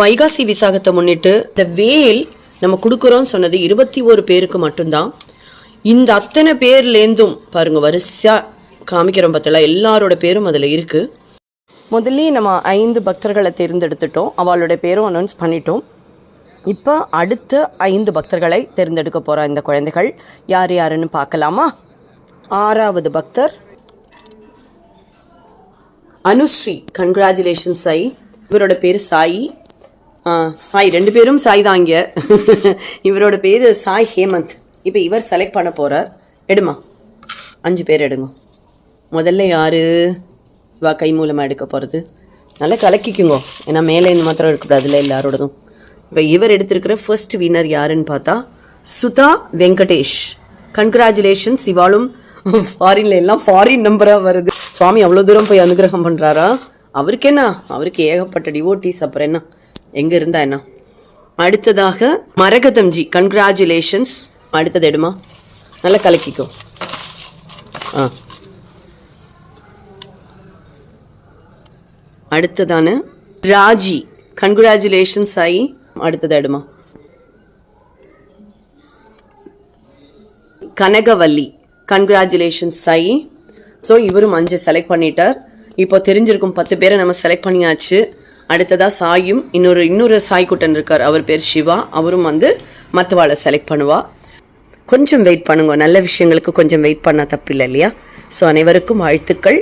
வைகாசி விசாகத்தை முன்னிட்டு இந்த வேல் நம்ம கொடுக்குறோம்னு சொன்னது இருபத்தி ஒரு பேருக்கு மட்டும்தான். இந்த அத்தனை பேர்லேருந்தும் பாருங்கள் வரிசையாக காமிக்கிறோம் பார்த்தல எல்லாரோட பேரும் அதில் இருக்குது முதல்ல நம்ம ஐந்து பக்தர்களை தேர்ந்தெடுத்துட்டோம். அவளோட பேரும் அனௌன்ஸ் பண்ணிட்டோம். இப்போ அடுத்த ஐந்து பக்தர்களை தேர்ந்தெடுக்க போகிற இந்த குழந்தைகள். யார் யாருன்னு பார்க்கலாமா? ஆறாவது பக்தர். அனுஸ்ரீ கங்க்ராச்சுலேஷன் சாய். இவரோட பேர் சாயி. சாய் ரெண்டு பேரும் சாய் தான் இங்கே. இவரோட பேர் சாய் ஹேமந்த். இப்போ இவர் செலக்ட் பண்ண போகிறார் எடுமா. அஞ்சு பேர் எடுங்க. முதல்ல யார்? வா கை மூலமாக எடுக்க போகிறது நல்லா கலக்கிக்குங்கோ. ஏன்னா மேலே இந்த மாத்திரம் இருக்கக்கூடாதுல்ல எல்லாரோடதும். இப்போ இவர் எடுத்திருக்கிற ஃபர்ஸ்ட் வின்னர் யாருன்னு பார்த்தா சுதா வெங்கடேஷ். கங்க்ராச்சுலேஷன்ஸ் இவாளும் ஃபாரின்ல எல்லாம் ஃபாரின் நம்பராக வருது. சுவாமி அவ்வளோ தூரம் போய் அனுகிரகம் பண்ணுறாரா அவருக்கு என்ன அவருக்கு ஏகப்பட்ட டிவோட்டிஸ் அப்புறம் என்ன? எங்கே இருந்தா என்ன? அடுத்ததாக மரகதம்ஜி கங்க்ராச்சுலேஷன்ஸ் அடுத்தது எடுமா? நல்லா கலக்கிக்கோ. ஆ. அடுத்ததான ராஜி கங்க்ராச்சுலேஷன்ஸ் ஆகி அடுத்தது எடுமா? கனகவல்லி கங்க்ராச்சுலேஷன்ஸ் சாயி ஸோ இவரும் அஞ்சு செலக்ட் பண்ணிட்டார். இப்போ தெரிஞ்சிருக்கும் பத்து பேரை நம்ம செலக்ட் பண்ணியாச்சு. அடுத்ததாக சாயும் இன்னொரு இன்னொரு சாய் குட்டன் இருக்கார். அவர் பேர் சிவா அவரும் வந்து மத்துவாளை செலக்ட் பண்ணுவா. கொஞ்சம் வெயிட் பண்ணுங்க. நல்ல விஷயங்களுக்கு கொஞ்சம் வெயிட் பண்ணால் தப்பு இல்லை இல்லையா? ஸோ அனைவருக்கும் வாழ்த்துக்கள்.